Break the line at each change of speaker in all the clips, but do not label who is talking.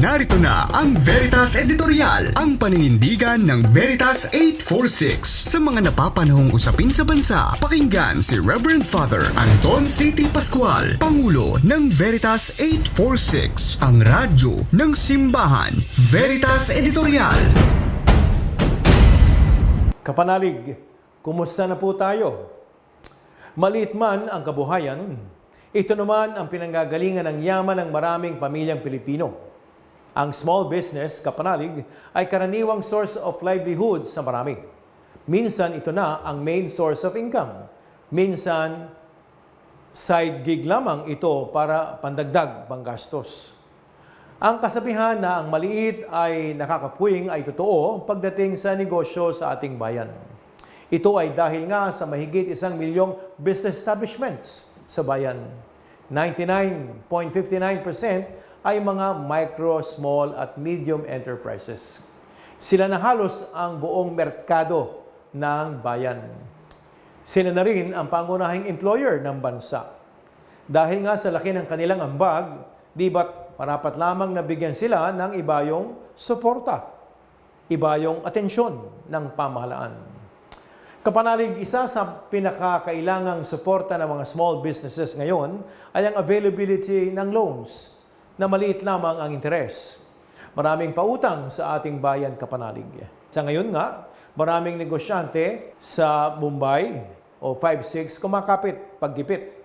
Narito na ang Veritas Editorial, ang paninindigan ng Veritas 846. Sa mga napapanahong usapin sa bansa, pakinggan si Reverend Father Anton C.T. Pascual, Pangulo ng Veritas 846, ang radyo ng simbahan. Veritas Editorial.
Kapanalig, kumusta na po tayo? Maliit man ang kabuhayan, ito naman ang pinanggagalingan ng yaman ng maraming pamilyang Pilipino. Ang small business, kapanalig, ay karaniwang source of livelihood sa marami. Minsan ito na ang main source of income. Minsan, side gig lamang ito para pandagdag panggastos. Ang kasabihan na ang maliit ay nakakapuwing ay totoo pagdating sa negosyo sa ating bayan. Ito ay dahil nga sa mahigit isang milyong business establishments sa bayan. 99.59% ay mga micro, small at medium enterprises. Sila na halos ang buong merkado ng bayan. Sila na rin ang pangunahing employer ng bansa. Dahil nga sa laki ng kanilang ambag, di ba't parapat lamang nabigyan sila ng ibayong suporta, ibayong atensyon ng pamahalaan. Kapanalig, isa sa pinakakailangang suporta ng mga small businesses ngayon ay ang availability ng loans na maliit lamang ang interes. Maraming pautang sa ating bayan kapanalig. Sa ngayon nga, maraming negosyante sa Mumbai o 5-6 kumakapit, paggipit.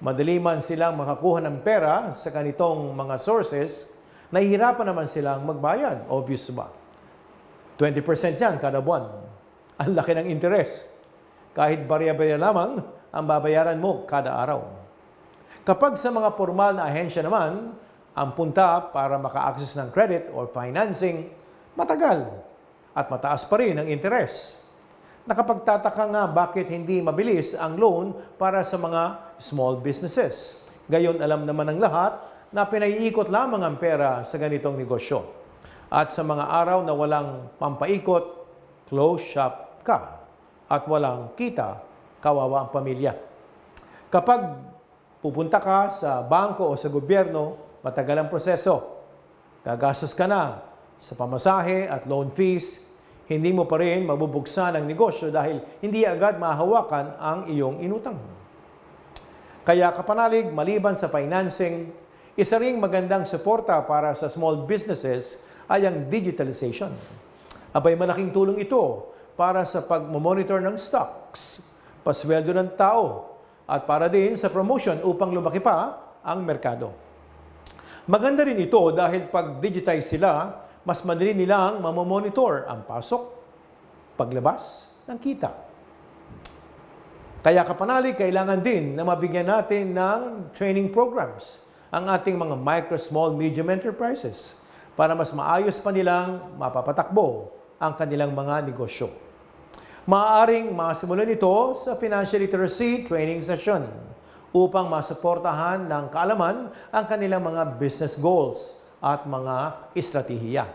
Madali man silang makakuha ng pera sa ganitong mga sources, nahihirapan naman silang magbayad. Obvious ba? 20% yan kada buwan. Ang laki ng interes. Kahit barya-barya lamang ang babayaran mo kada araw. Kapag sa mga formal na ahensya naman, ang punta para maka-access ng credit or financing, matagal at mataas pa rin ang interes. Nakapagtataka nga bakit hindi mabilis ang loan para sa mga small businesses. Gayon alam naman ng lahat na pinaiikot lamang ang pera sa ganitong negosyo. At sa mga araw na walang pampaikot, close shop ka at walang kita, kawawa ang pamilya. Kapag pupunta ka sa bangko o sa gobyerno, matagal ang proseso. Gagastos ka na sa pamasahe at loan fees, hindi mo pa rin mabubuksan ang negosyo dahil hindi agad mahawakan ang iyong inutang. Kaya kapanalig, maliban sa financing, isa ring magandang suporta para sa small businesses ay ang digitalization. Abay malaking tulong ito para sa pag-monitor ng stocks, pasweldo ng tao, at para din sa promotion upang lumaki pa ang merkado. Maganda rin ito dahil pag digitize sila, mas madali nilang mamomonitor ang pasok, paglabas ng kita. Kaya kapanalig, kailangan din na mabigyan natin ng training programs ang ating mga micro, small, medium enterprises para mas maayos pa nilang mapapatakbo ang kanilang mga negosyo. Maaaring masimulan ito sa Financial Literacy Training Session upang masuportahan ng kaalaman ang kanilang mga business goals at mga estratehiya.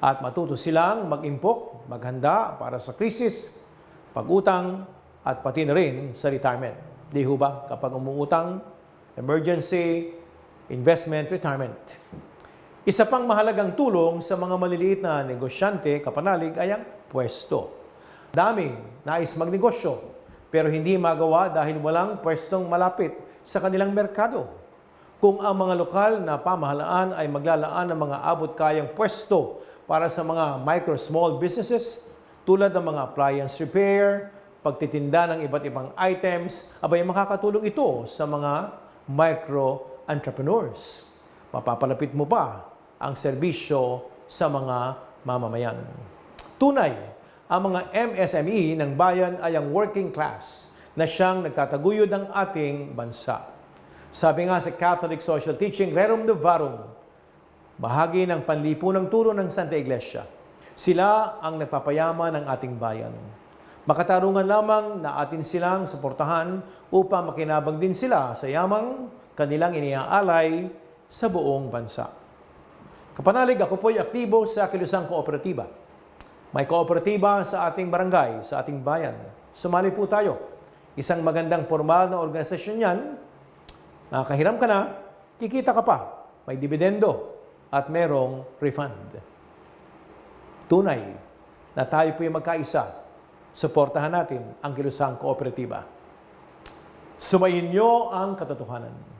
At matuto silang mag-impok, maghanda para sa krisis, pag-utang, at pati na rin sa retirement. Di ho ba? Kapag umuutang, emergency, investment, retirement. Isa pang mahalagang tulong sa mga maliliit na negosyante, kapanalig, ay ang pwesto. Dami nais magnegosyo, pero hindi magawa dahil walang pwestong malapit sa kanilang merkado. Kung ang mga lokal na pamahalaan ay maglalaan ng mga abot-kayang pwesto para sa mga micro small businesses tulad ng mga appliance repair, pagtitinda ng iba't ibang items, abay makakatulong ito sa mga micro entrepreneurs. Mapapalapit mo pa ang serbisyo sa mga mamamayan. Tunay, ang mga MSME ng bayan ay ang working class na siyang nagtataguyod ng ating bansa. Sabi nga sa Catholic Social Teaching, Rerum Novarum, bahagi ng panlipunang turo ng Santa Iglesia. Sila ang nagpapayaman ng ating bayan. Makatarungan lamang na atin silang suportahan upang makinabang din sila sa yamang kanilang iniaalay sa buong bansa. Kapanalig, ako po'y aktibo sa Kilusang Kooperatiba. May kooperatiba sa ating barangay, sa ating bayan. Sumali po tayo. Isang magandang formal na organisasyon yan. Nakahiram ka na, kikita ka pa. May dividendo. at merong refund. Tunay na tayo po yung magkaisa. Suportahan natin ang kilusang kooperatiba. Sumayin niyo ang katotohanan.